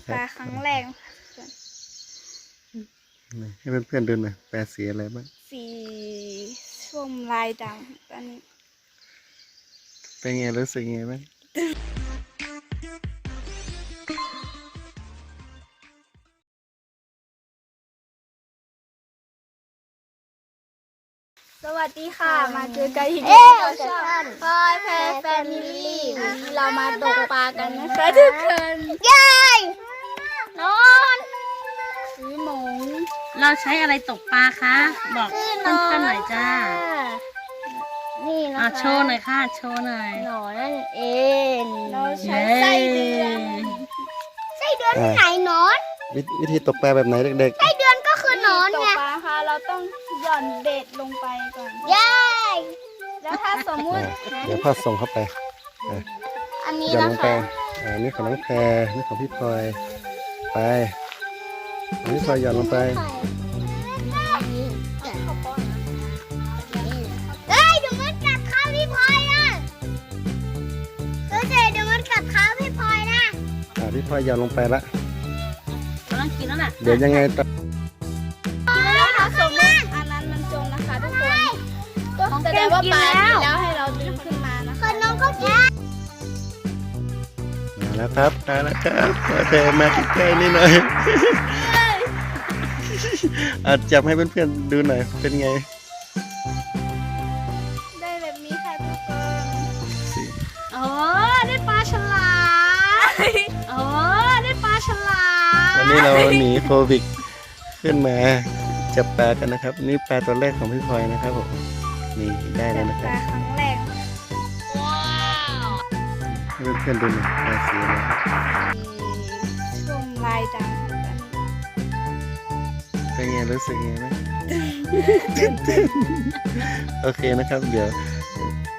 นะคปรับลาครั้งแรกนี่ให้เพื่อนๆดูหน่อยปลาสีอะไรบ้างสีส้มลายด่างตอนนี้ เป็นไงรู้สึกไงบ้างสวัสดีค่ะ มาเจอกันอีกเอ๊ะแล้วช่องกันพลอยแพรแฟมิลี่วันนี้เรามาตกปลากันนะคะทุกคนยาย นอนสีหมงเราใช้อะไรตกปลาคะ บอกเพื่อนๆหน่อยจ้า นี่นะอะคะโชว์หน่อยค่ะ โชว์หน่อย หนอนนั่นเองเราใช้ไส้เดือนไส้เดือนที่ไหนหนอนวิวิธีตกปลาแบบไหนเด็กไส้เดือนก็คือหนอนตกไงปลาค่ะ เราต้องหย่อนเบ็ดลงไปก่อนยายแล้วถ้าสมมุติๆอะเดี๋ยวพ่อส่งเข้าไปอันนี้หย่อนนะลงไปคะ อ่านี่ของน้องแพรนี่ของพี่พลอย ไปอันนี้พลอยหย่อนลงไปเอ้ยเดี๋ยวมันกัดเท้าพี่พลอยนะเฮ้ยเดี๋ยวมันกัดเท้าพี่พลอยนะอ่าพี่พลอยหย่อนลงไปละกำลังกินแล้วน่ะเดี๋ยวยังไงต่อแล้วถ้าสมมติอันนั้นมันจมนะคะทุกคนก็แสดงว่าปลากินแล้วให้เรา แล้วครับมาแล้วครับพลอยแพรมาใกล้ๆนี่หน่อยอาจับให้เพื่อนๆดูหน่อยเป็นไงได้แบบนี้ค่ะทุกคนสีโอ้ได้ปลาฉลามโอ้ได้ปลาฉลามวันนี้เราหนีโควิดขึ้นมาจับปลากันนะครับ นี่ปลาตัวแรกของพี่พลอยนะครับผมนี่ได้แล้วนะคปรับ ให้เพื่อนๆดูหน่อยปลาสีอะไรส้มลายดังเป็นไงรู้สึกไงไหมโอเคนะครับ เดี๋ยว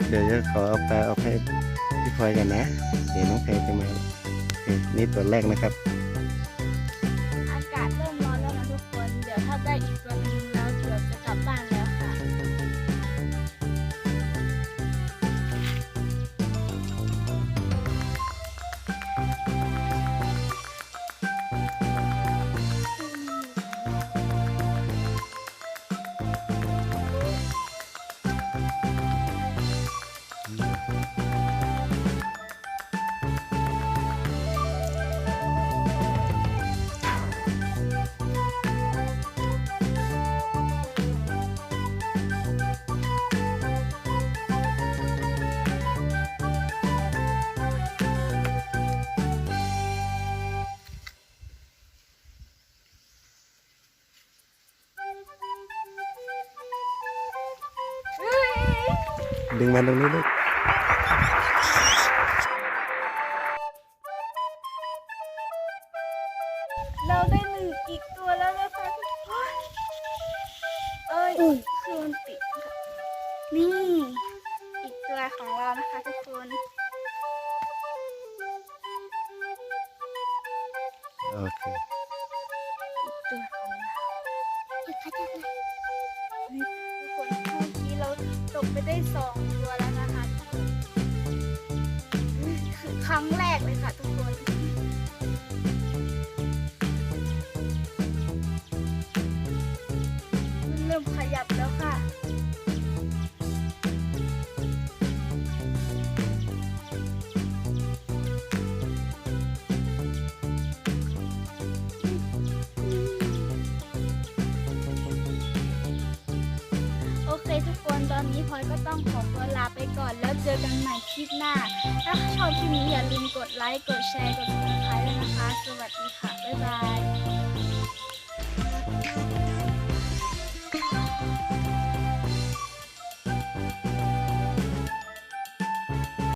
เดี๋ยวจะขอเอาปลาเอาให้พี่พลอยกันนะ เดี๋ยวน้องแพรจะมาโอเคนี่ตัวแรกนะครับ ดึงมาตรงนี้ลูกเราได้หนึ่งอีกตัวแล้วนะคะทุกคนเอ้ยคือมันติดค่ะนี่ อีกตัวของเรานะคะทุกคนโอเคอีกตัวของเราเดี๋ยวเขาจะมา เราตกไปได้สองตัวแล้วนะคะทุกคนครั้งแรกเลยค่ะทุกคน ต้องขอตัวลาไปก่อนแล้วเจอกันใหม่คลิปหน้า ถ้าชอบคลิปนี้อย่าลืมกดไลค์ กดแชร์ กดติดตามด้วยนะคะ สวัสดีค่ะ บ๊ายบาย